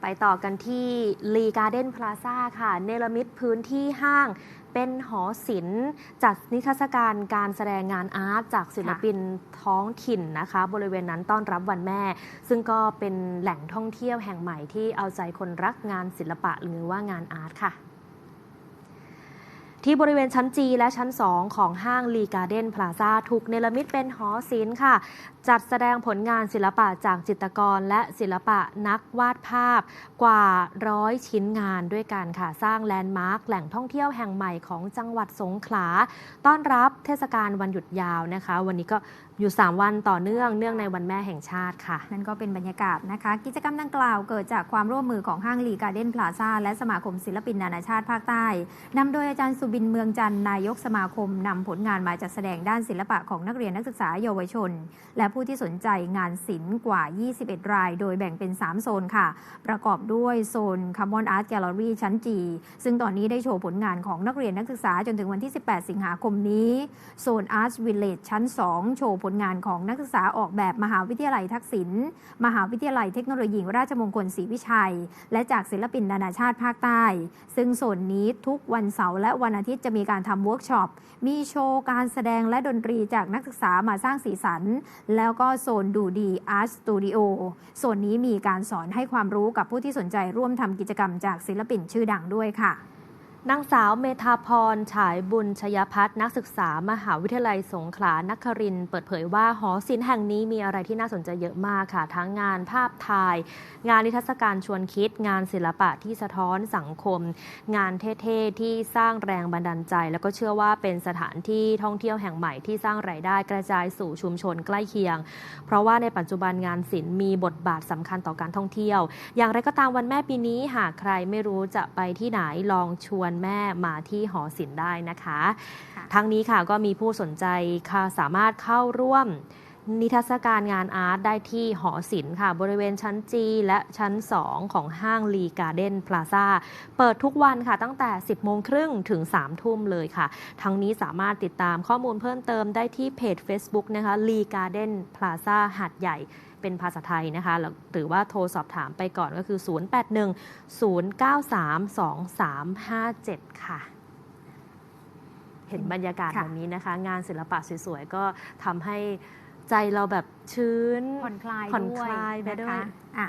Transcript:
ไปต่อกันที่ลีการ์เด้นพลาซ่าค่ะ เนรมิตพื้นที่ห้างเป็นหอศิลป์จัดนิทรรศการการแสดงงานอาร์ตจากศิลปินท้องถิ่นนะคะ บริเวณนั้นต้อนรับวันแม่ ซึ่งก็เป็นแหล่งท่องเที่ยวแห่งใหม่ที่เอาใจคนรักงานศิลปะหรือว่างานอาร์ตค่ะ ที่บริเวณชั้นจีและชั้น 2 ของห้างลีการ์เด้นพลาซาถูกเนรมิตเป็นหอศิลป์ค่ะ จัดแสดงผลงานศิลปะจากจิตรกรและศิลปะนักวาดภาพกว่าร้อยชิ้นงานด้วยกันค่ะ สร้างแลนด์มาร์คแหล่งท่องเที่ยวแห่งใหม่ของจังหวัดสงขลา ต้อนรับเทศกาลวันหยุดยาวนะคะ วันนี้ก็อยู่ 3 วันต่อเนื่องเนื่องในวันแม่แห่งชาติค่ะ นั่นก็เป็นบรรยากาศนะคะ กิจกรรมดังกล่าวเกิดจากความร่วมมือของห้างลีการ์เด้นพลาซาและสมาคมศิลปินนานาชาติภาคใต้นำโดยอาจารย์สุบินเมืองจันทร์นายกสมาคมนำผลงานมาจัดแสดงด้านศิลปะของนักเรียนนักศึกษาเยาวชน และผู้ที่สนใจงานศิลป์กว่า 21 ราย โดยแบ่งเป็น 3 โซนค่ะ ประกอบด้วยโซนคาร์บอนอาร์ตแกลเลอรี่ชั้นจีซึ่งตอนนี้ได้โชว์ผลงานของนักเรียนนักศึกษาจนถึงวันที่ 18 สิงหาคมนี้โซนอาร์ตวิลเลจชั้น 2 โชว์ผลงานของนักศึกษาออกแบบมหาวิทยาลัยทักษิณมหาวิทยาลัยเทคโนโลยีราชมงคลศรีวิชัย และจากศิลปินนานาชาติภาคใต้ ซึ่งโซนนี้ทุกวันเสาร์และวันอาทิตย์จะมีการทำเวิร์กช็อป มีโชว์การแสดงและดนตรีจากนักศึกษามาสร้างสีสัน แล้วก็โซนดูดีอาร์ตสตูดิโอโซนนี้มีการสอนให้ความรู้กับผู้ที่สนใจร่วมทำกิจกรรมจากศิลปินชื่อดังด้วยค่ะ นางสาวเมธาพร ฉายบุญชยพัฒน์นักศึกษามหาวิทยาลัยสงขลานครินเปิดเผยว่าหอศิลป์แห่งนี้มีอะไรที่น่าสนใจเยอะมากค่ะ ทั้งงานภาพถ่าย งานนิทรรศการชวนคิด งานศิลปะที่สะท้อนสังคม งานเท่ๆที่สร้างแรงบันดาลใจ แล้วก็เชื่อว่าเป็นสถานที่ท่องเที่ยวแห่งใหม่ที่สร้างรายได้กระจายสู่ชุมชนใกล้เคียง เพราะว่าในปัจจุบันงานศิลป์มีบทบาทสำคัญต่อการท่องเที่ยว อย่างไรก็ตามวันแม่ปีนี้หากใครไม่รู้จะไปที่ไหนลองชวนแม่มาที่หอศิลป์ได้นะคะค่ะทั้งนี้ค่ะก็มีผู้สนใจค่ะสามารถเข้าร่วม นิทรรศการงานอาร์ตได้ที่หอศิลป์ค่ะ บริเวณชั้นจีและชั้น 2 ของห้างลีการ์เด้นพลาซ่าเปิดทุกวันค่ะ ตั้งแต่ 10 โมงครึ่งถึง 3 ทุ่มเลยค่ะ ทั้งนี้สามารถติดตามข้อมูลเพิ่มเติมได้ที่เพจ Facebook นะคะลีการ์เด้นพลาซ่าหาดใหญ่เป็นภาษาไทยนะคะแล้วหรือว่าโทรสอบถามไปก่อนก็คือ 0810932357 ค่ะ เห็นบรรยากาศค่ะแบบนี้นะคะ งานศิลปะสวยๆ ก็ทำให้ ใจเราแบบชื้นผ่อนคลายผ่อนด้วยคลายไปนะด้วยคะอะ